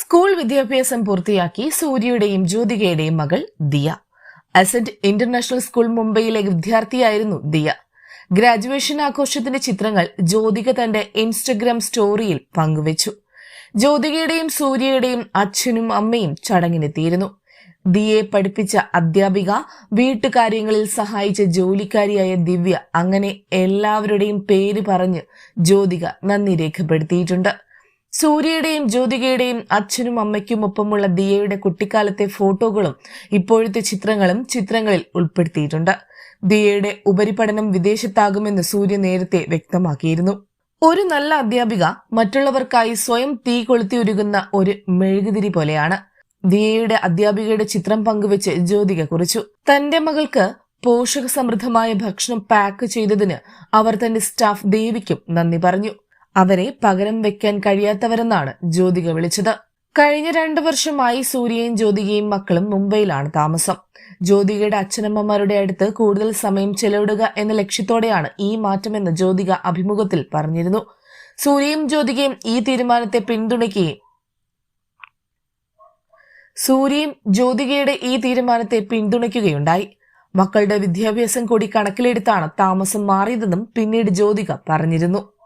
School വിദ്യാഭ്യാസം പൂർത്തിയാക്കി സൂര്യയുടെയും ജ്യോതികയുടെയും മകൾ ദിയ. അസന്റ് ഇന്റർനാഷണൽ സ്കൂൾ മുംബൈയിലെ വിദ്യാർത്ഥിയായിരുന്നു ദിയ. ഗ്രാജുവേഷൻ ആഘോഷത്തിന്റെ ചിത്രങ്ങൾ ജ്യോതിക തന്റെ ഇൻസ്റ്റഗ്രാം സ്റ്റോറിയിൽ പങ്കുവച്ചു. ജ്യോതികയുടെയും സൂര്യയുടെയും അച്ഛനും അമ്മയും ചടങ്ങിനെത്തിയിരുന്നു. ദിയെ പഠിപ്പിച്ച അധ്യാപിക വീട്ടുകാര്യങ്ങളിൽ സഹായിച്ച ജോലിക്കാരിയായ ദിവ്യ അങ്ങനെ എല്ലാവരുടെയും പേര് പറഞ്ഞ് ജ്യോതിക നന്ദി രേഖപ്പെടുത്തിയിട്ടുണ്ട്. സൂര്യയുടെയും ജ്യോതികയുടെയും അച്ഛനും അമ്മയ്ക്കും ഒപ്പമുള്ള ദിയയുടെ കുട്ടിക്കാലത്തെ ഫോട്ടോകളും ഇപ്പോഴത്തെ ചിത്രങ്ങളും ചിത്രങ്ങളിൽ ഉൾപ്പെടുത്തിയിട്ടുണ്ട്. ദിയയുടെ ഉപരിപഠനം വിദേശത്താകുമെന്ന് സൂര്യ നേരത്തെ വ്യക്തമാക്കിയിരുന്നു. ഒരു നല്ല അധ്യാപിക മറ്റുള്ളവർക്കായി സ്വയം തീ കൊളുത്തിയൊരുകുന്ന ഒരു മെഴുകുതിരി പോലെയാണ്. ദിയയുടെ അധ്യാപികയുടെ ചിത്രം പങ്കുവെച്ച് ജ്യോതിക കുറിച്ചു. തന്റെ മകൾക്ക് പോഷക സമൃദ്ധമായ ഭക്ഷണം പാക്ക് ചെയ്തതിന് അവർ തന്റെ സ്റ്റാഫ് ദേവിക്കും നന്ദി പറഞ്ഞു. അവരെ പകരം വെക്കാൻ കഴിയാത്തവരെന്നാണ് ജ്യോതിക വിളിച്ചത്. കഴിഞ്ഞ രണ്ടു വർഷമായി സൂര്യയും ജ്യോതികയും മക്കളും മുംബൈയിലാണ് താമസം. ജ്യോതികയുടെ അച്ഛനമ്മമാരുടെ അടുത്ത് കൂടുതൽ സമയം ചെലവിടുക എന്ന ലക്ഷ്യത്തോടെയാണ് ഈ മാറ്റമെന്ന് ജ്യോതിക അഭിമുഖത്തിൽ പറഞ്ഞിരുന്നു. സൂര്യയും ജ്യോതികയും ഈ തീരുമാനത്തെ പിന്തുണയ്ക്കുകയും സൂര്യയും ജ്യോതികയുടെ ഈ തീരുമാനത്തെ പിന്തുണയ്ക്കുകയുണ്ടായി. മക്കളുടെ വിദ്യാഭ്യാസം കൂടി കണക്കിലെടുത്താണ് താമസം മാറിയതെന്നും പിന്നീട് ജ്യോതിക പറഞ്ഞിരുന്നു.